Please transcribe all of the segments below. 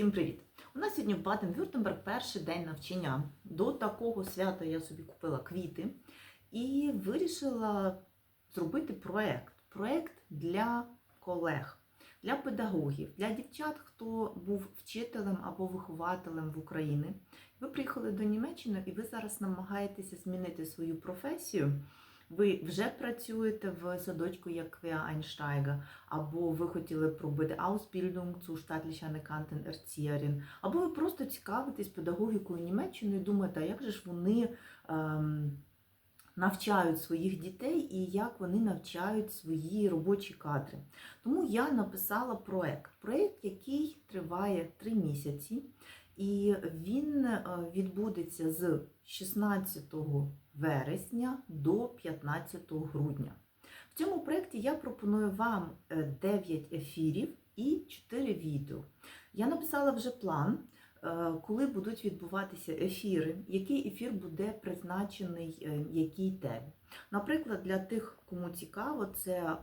Усім привіт! У нас сьогодні в Баден-Вюртемберг перший день навчання. До такого свята я собі купила квіти і вирішила зробити проект. Проект для колег, для педагогів, для дівчат, хто був вчителем або вихователем в Україні. Ви приїхали до Німеччини і ви зараз намагаєтеся змінити свою професію. Ви вже працюєте в садочку як Quereinsteiger, або ви хотіли б робити Ausbildung zu staatlich anerkannten Erzieherin, або ви просто цікавитесь педагогікою Німеччини і думаєте, а як же ж вони ем, навчають своїх дітей і як вони навчають свої робочі кадри. Тому я написала проект. Проект, який триває три місяці, і він е, відбудеться з 16 вересня до 15 грудня. В цьому проєкті я пропоную вам е, 9 ефірів і 4 відео. Я написала вже план, е, коли будуть відбуватися ефіри, який ефір буде призначений е, якій темі. Наприклад, для тих, кому цікаво, це е,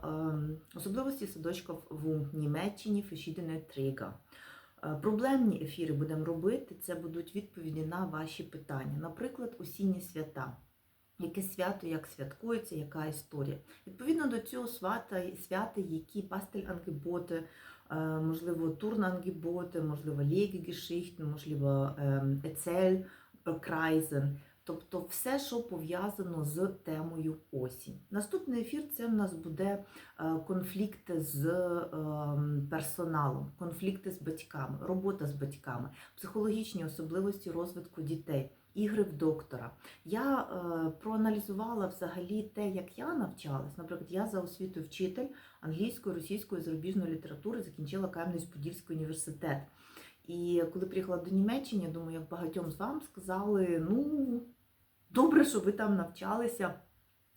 особливості садочків в Німеччині verschiedene Träger. Е, Проблемні ефіри будемо робити, це будуть відповіді на ваші питання. Наприклад, осінні свята. Яке свято, як святкується, яка історія. Відповідно до цього свята, свята які пастель-ангеботи, е, можливо, турн-ангеботи, можливо, легі-гешихтен, можливо, ем, ецель-крайзен. Тобто все, що пов'язано з темою осінь. Наступний ефір це в нас буде е, конфлікти з ем, персоналом, конфлікти з батьками, робота з батьками, психологічні особливості розвитку дітей, ігри в доктора. Я е, проаналізувала взагалі те, як я навчалась. Наприклад, я за освітою вчитель англійської, російської, зарубіжної літератури закінчила Кам'янець-Подільський університет. І коли приїхала до Німеччини, я думаю, як багатьом з вам сказали, ну добре, що ви там навчалися.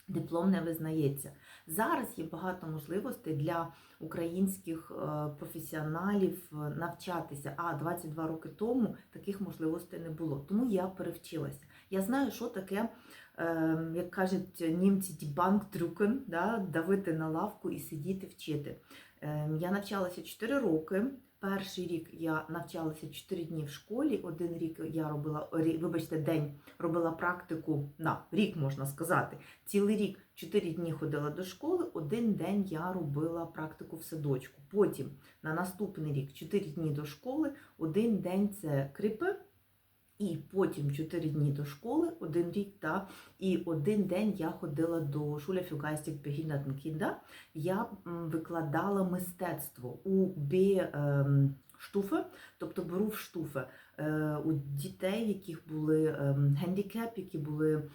Диплом не визнається. Зараз є багато можливостей для українських е, професіоналів е, навчатися. А 22 роки тому таких можливостей не було. Тому я перевчилася. Я знаю, що таке, е, як кажуть німці, дібанк трюкен, да, давити на лавку і сидіти вчити. Е, Я навчалася 4 роки. Перший рік я навчалася 4 дні в школі. Один рік я робила вибачте, день робила практику на рік, можна сказати. Цілий рік 4 дні ходила до школи, один день я робила практику в садочку. Потім на наступний рік 4 дні до школи, один день це кріпи. І потім 4 дні до школи, один рік, та, і один день я ходила до Шуля geistig behinderten Я викладала мистецтво у бі ем, штуфи, тобто беру штуфи е, у дітей, яких були ем, гендікеп, які були,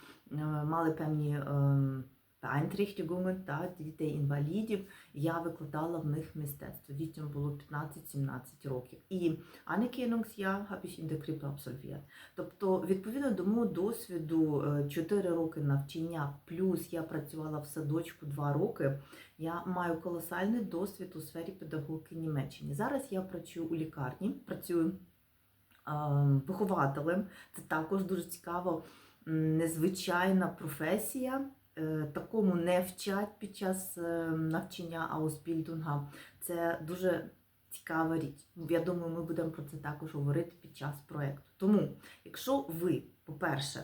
мали певні ем, Beeinträchtigungen, та, дітей-інвалідів. Я викладала в них мистецтво. Дітям було 15-17 років. І habe ich in der Тобто, відповідно до мого досвіду, 4 роки навчання, плюс я працювала в садочку 2 роки. Я маю колосальний досвід у сфері педагогіки Німеччини. Зараз я працюю у лікарні, працюю ем, вихователем. Це також дуже цікаво, незвичайна професія. Е, Такому не вчать під час е, навчання Аусбільдунга. Це дуже цікава річ. Я думаю, ми будемо про це також говорити під час проєкту. Тому, якщо ви, по-перше,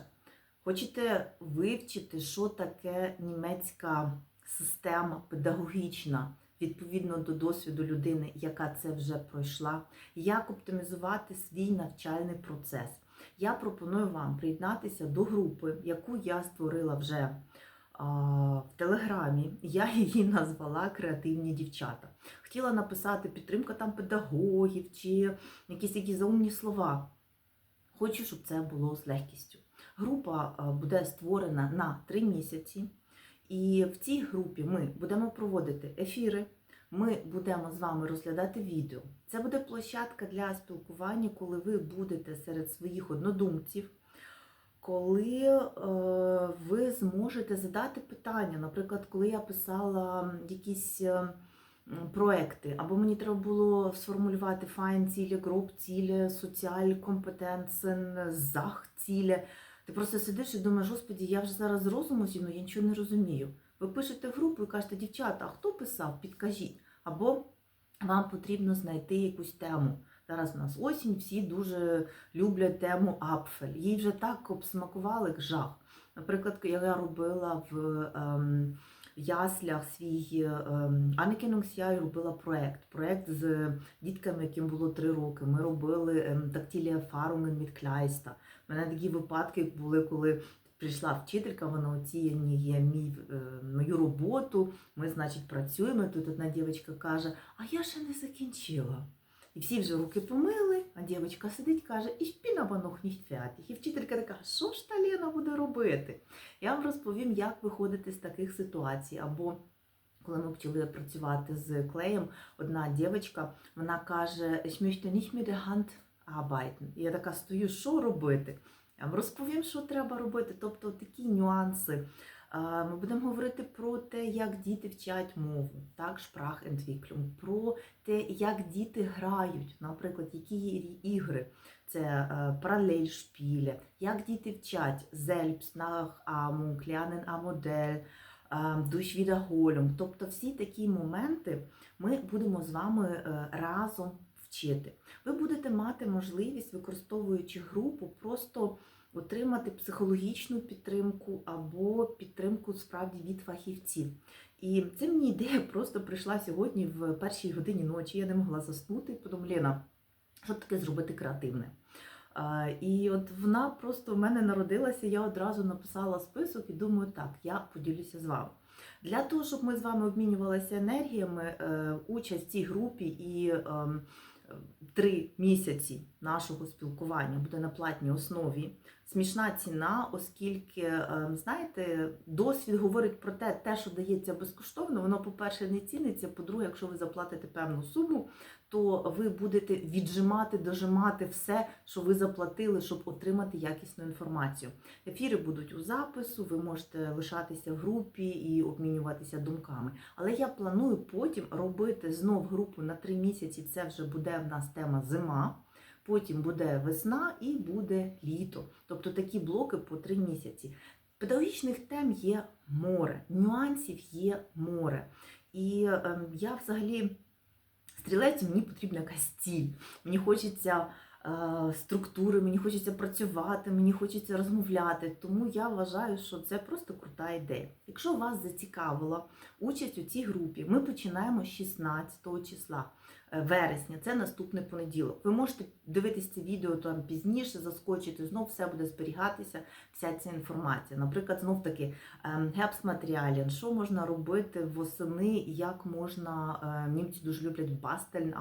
хочете вивчити, що таке німецька система педагогічна, відповідно до досвіду людини, яка це вже пройшла, як оптимізувати свій навчальний процес, я пропоную вам приєднатися до групи, яку я створила вже в Телеграмі. Я її назвала Креативні дівчата. Хотіла написати підтримка там педагогів чи якісь які заумні слова. Хочу, щоб це було з легкістю. Група буде створена на три місяці, і в цій групі ми будемо проводити ефіри. Ми будемо з вами розглядати відео. Це буде площадка для спілкування, коли ви будете серед своїх однодумців, коли е, ви зможете задати питання. Наприклад, коли я писала якісь е, проекти, або мені треба було сформулювати файн цілі, груп цілі, соціаль компетенцен, зах цілі. Ти просто сидиш і думаєш, господі, я вже зараз розуму зіну, я нічого не розумію. Ви пишете групу і кажете, дівчата, а хто писав? Підкажіть. Або вам потрібно знайти якусь тему. Зараз у нас осінь, всі дуже люблять тему апфель. Їй вже так обсмакували як жах. Наприклад, я робила в ем, яслях свій ем, Anerkennungsjahr, я робила проект. Проект з дітками, яким було три роки. Ми робили ем, тактильні erfahrungen mit Kleista. У мене такі випадки були, коли прийшла вчителька, вона оцінює мій, е, мою роботу. Ми, значить, працюємо. Тут одна дівчинка каже, а я ще не закінчила. І всі вже руки помили, а дівчинка сидить каже, і шпіна nicht fertig. І вчителька така, що ж та Лена буде робити? Я вам розповім, як виходити з таких ситуацій. Або коли ми почали працювати з клеєм, одна дівчинка, вона каже, ich nicht mit der. І я така стою, що робити? Я вам розповім, що треба робити. Тобто такі нюанси. Ми будемо говорити про те, як діти вчать мову, так, Sprachentwicklung, про те, як діти грають, наприклад, які ігри. Це е, паралельшпілі, як діти вчать Selbstnachahmung, Lernen am Modell, durch. Тобто всі такі моменти ми будемо з вами е, разом вчити. Ви будете мати можливість, використовуючи групу, просто отримати психологічну підтримку або підтримку справді від фахівців. І це мені ідея просто прийшла сьогодні в першій годині ночі. Я не могла заснути. Подумала, Лена, що таке зробити креативне? І от вона просто в мене народилася, я одразу написала список і думаю, так, я поділюся з вами. Для того, щоб ми з вами обмінювалися енергіями, е, участь в цій групі і три місяці нашого спілкування буде на платній основі. Смішна ціна, оскільки, ем, знаєте, досвід говорить про те, те, що дається безкоштовно, воно, по-перше, не ціниться. По-друге, якщо ви заплатите певну суму, то ви будете віджимати, дожимати все, що ви заплатили, щоб отримати якісну інформацію. Ефіри будуть у запису, ви можете лишатися в групі і обмінюватися думками. Але я планую потім робити знов групу на три місяці. Це вже буде в нас тема зима. Потім буде весна і буде літо. Тобто такі блоки по три місяці. Педагогічних тем є море, нюансів є море. І ем, я взагалі стрілець, мені потрібна якась ціль. Мені хочеться структури, мені хочеться працювати, мені хочеться розмовляти. Тому я вважаю, що це просто крута ідея. Якщо вас зацікавила участь у цій групі, ми починаємо з 16 числа е, вересня, це наступний понеділок. Ви можете дивитися це відео там пізніше, заскочити, знов все буде зберігатися, вся ця інформація. Наприклад, знов таки гепс-матеріалін, що можна робити восени, як можна, е, німці дуже люблять бастельн,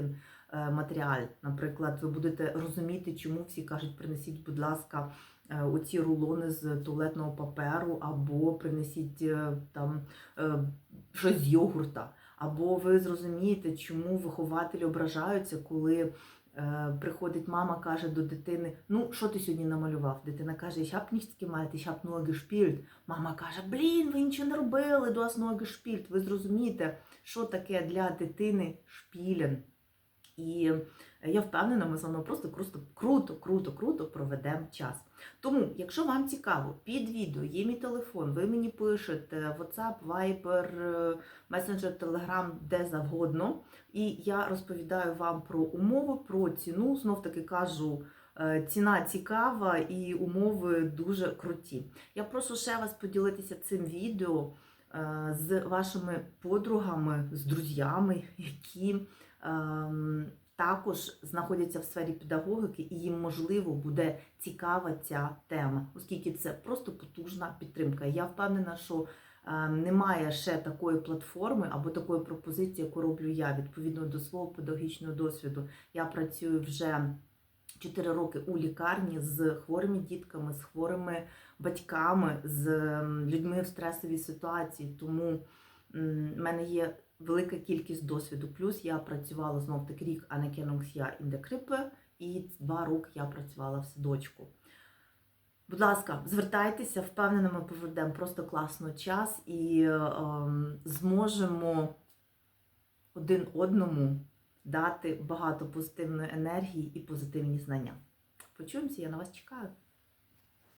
е, матеріаль. Наприклад, ви будете розуміти, чому всі кажуть, принесіть, будь ласка, е, оці рулони з туалетного паперу, або принесіть е, там е, щось з йогурта. Або ви зрозумієте, чому вихователі ображаються, коли е, приходить мама, каже до дитини: Ну, що ти сьогодні намалював? Дитина каже, ich hab nichts gemalt, ich hab nur gespielt. Мама каже, блін, ви нічого не робили, du hast nur gespielt. Ви зрозумієте, що таке для дитини шпілен. І я впевнена, ми з вами просто круто, круто, круто, проведемо час. Тому, якщо вам цікаво, під відео є мій телефон, ви мені пишете WhatsApp, Viber, е, Messenger, Telegram, де завгодно. І я розповідаю вам про умови, про ціну. Знов таки кажу, е, ціна цікава і умови дуже круті. Я прошу ще вас поділитися цим відео е, з вашими подругами, з друзями, які ем, також знаходяться в сфері педагогіки, і їм можливо буде цікава ця тема, оскільки це просто потужна підтримка. Я впевнена, що ем, немає ще такої платформи або такої пропозиції, яку роблю я відповідно до свого педагогічного досвіду. Я працюю вже 4 роки у лікарні з хворими дітками, з хворими батьками, з ем, людьми в стресовій ситуації. Тому в мене є велика кількість досвіду. Плюс я працювала знов таки рік der Krippe, і два роки я працювала в садочку. Будь ласка, звертайтеся, впевнена, ми проведемо просто класно час і е, ем, зможемо один одному дати багато позитивної енергії і позитивні знання. Почуємося, я на вас чекаю.